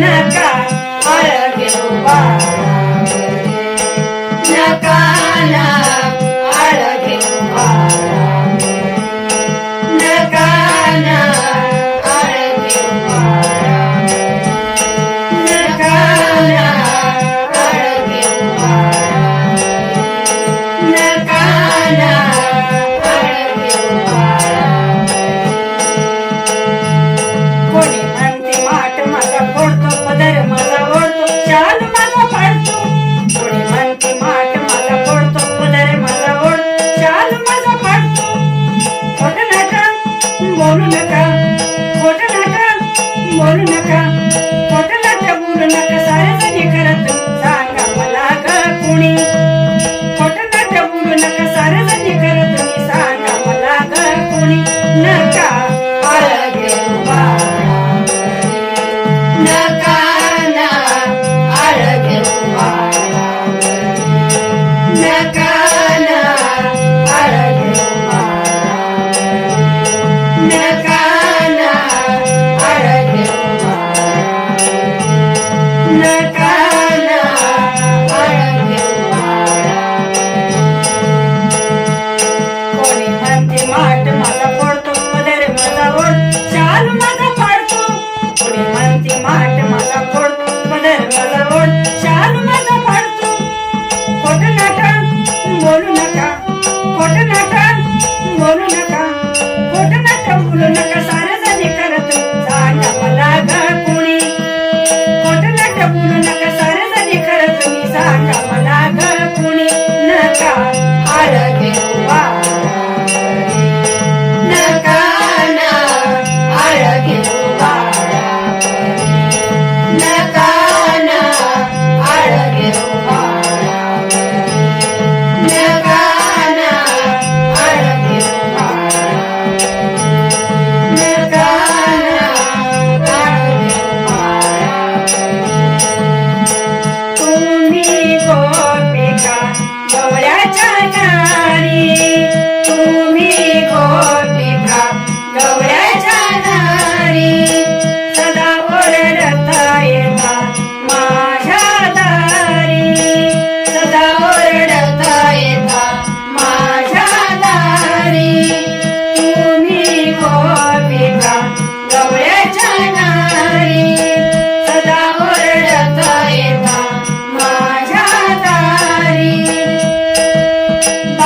नका हर देवा नका. बोलू नका. पोटाला त्या बोलू नका. साऱ्यासाठी करत सांगा मला का कोणी? पोटाला त्या बोलू नका. साऱ्यासाठी करत सांगा मला का कुणी? नका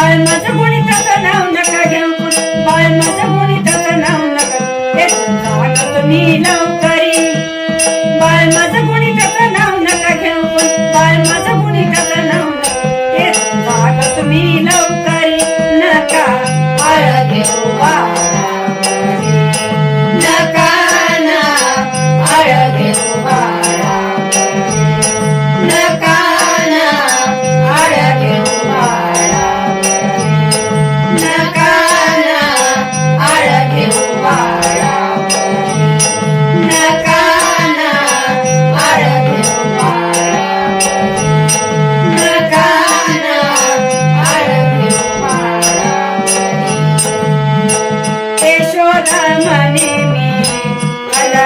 बाळ माझं कोणी त्याचं नाव नका घेऊ बाळ माझं कोणी त्याचं नाव नका. तुम्ही लवकरी बाळ माझं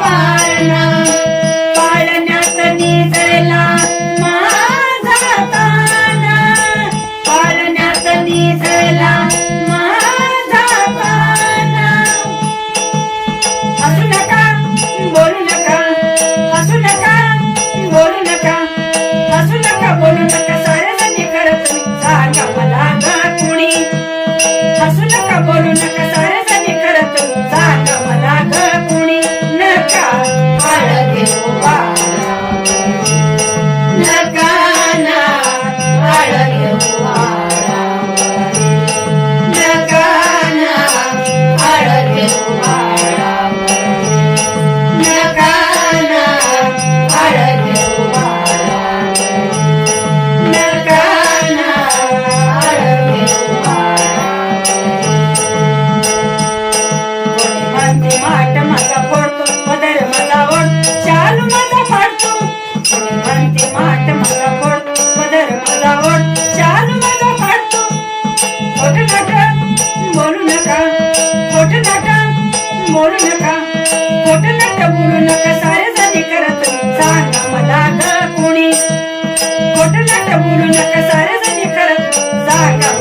पाळणा. पाळण्यात निजला माझा ताना पाळण्यात निजला माझा ताना हसू नका बोलू नका. हसू नका बोलू नका. हसू नका बोलू नका. सारे जणी करत सांगा मला का कुणी. हसू नका बोलू नका. मला कोणी कोटला नाट नका सारे जणी करत जागा